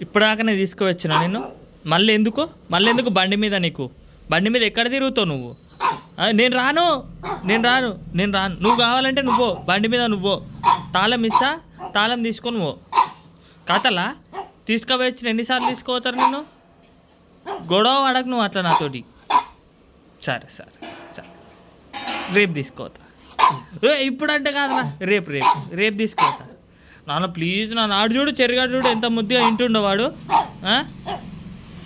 ఇప్పటిదాకానే తీసుకువచ్చిన నేను మళ్ళీ ఎందుకు? మళ్ళీ ఎందుకు బండి మీద నీకు? బండి మీద ఎక్కడ తిరుగుతావు నువ్వు? నేను రాను. నేను రాను. నేను రాను. నువ్వు కావాలంటే నువ్వు బండి మీద నువ్వు తాళం ఇస్తా. తాళం తీసుకొని పో. కథలా? తీసుకువచ్చిన ఎన్నిసార్లు తీసుకుపోతారు నేను గొడవ పడకు నువ్వు అట్లా నాతోటి. సరే సరే సరే. రేపు తీసుకోతా ఇప్పుడు అంటే కాదురా. రేపు రేపు. రేపు తీసుకోతా నాన్న ప్లీజ్ నాన్న ఆడు చూడు చెరిగాడు చూడు ఎంత ముద్దుగా ఇంటుండేవాడు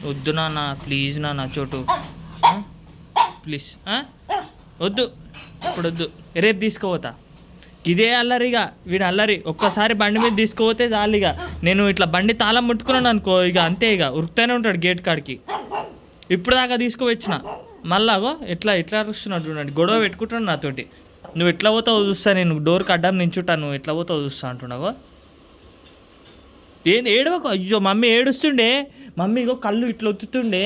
వద్దు నాన్న ప్లీజ్ నాన్న చోటు. ప్లీజ్ వద్దు ఇప్పుడు వద్దు. రేపు తీసుకుపోతా. ఇదే అల్లరిగా వీడు అల్లరి. ఒక్కసారి బండి మీద తీసుకుపోతే చాలు ఇక. నేను ఇట్లా బండి తాళం ముట్టుకున్నాను అనుకో ఇక అంతే ఇక. ఉరుకుతూనే ఉంటాడు గేట్ కాడికి. ఇప్పుడు దాకా తీసుకువచ్చిన మళ్ళాగో ఇట్లా ఇట్లా అరుస్తున్నాడు చూడండి. గొడవ పెట్టుకుంటున్నాడు నాతోటి. నువ్వు ఎట్లా పోతావు చూస్తా నేను డోర్కి అడ్డం నించుంటా నువ్వు ఎట్లా పోతావు చూస్తా అంటున్నావు? ఏంది ఏడవకు? అయ్యో మమ్మీ ఏడుస్తుండే. మమ్మీ ఇగో కళ్ళు ఇట్లా ఒత్తుతుండే.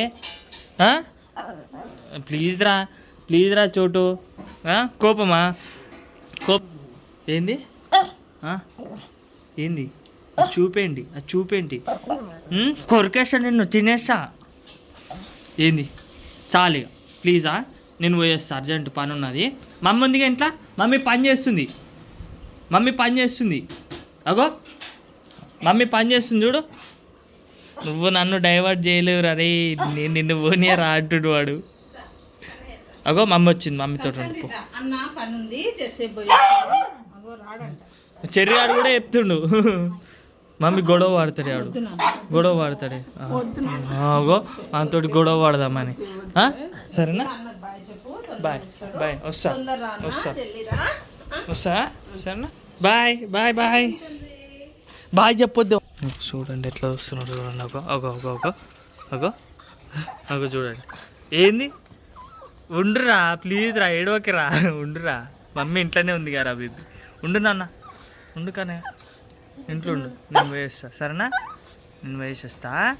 ప్లీజ్ రా ప్లీజ్ రా చోటు. కోపమా? కోప ఏంది? ఏంది? అది చూపేయండి అది చూపేంటి? ఉమ్, కొరికేస్తా నిన్ను తినేస్తా. ఏంది? చాలు ప్లీజా నేను పోయేస్తా అర్జెంట్ పని ఉన్నది. మమ్మీ ఉంది ఇంట్లో? మమ్మీ పని చేస్తుంది. మమ్మీ పని చేస్తుంది. అగో. మమ్మీ పని చేస్తుంది చూడు. నువ్వు నన్ను డైవర్ట్ చేయలేవు రే. నేను నిన్ను పోనీయరా అంటుడు వాడు. అగో మమ్మీ వచ్చింది. మమ్మీతో ఉండిపో పని రాడంట. చెర్రిగాడు కూడా చెప్తుండు. మమ్మీ గొడవ వాడతాడు ఆడు. గొడవ వాడతాడే ఆ. అగో అంతోటి గొడవ వాడదామని? సరేనా? బాయ్ బాయ్ బాయ్ వస్తా వస్తా. వస్తా సరేనా? Bye bye bye. బాయ్ చెప్పొద్దు. చూడండి ఎట్లా వస్తున్నాడు చూడండి ఒక ఒక ఒక ఒక ఒక ఒక చూడండి. ఏంది? ఉండురా ప్లీజ్ రా ఏడవకిరా ఉండురా. మమ్మీ ఇంట్లోనే ఉంది కదా బీబీ ఉండు నాన్న. ఉండు కానీ ఇంట్లో ఉండు. నేను వేస్తా. సరేనా? నేను వేసేస్తా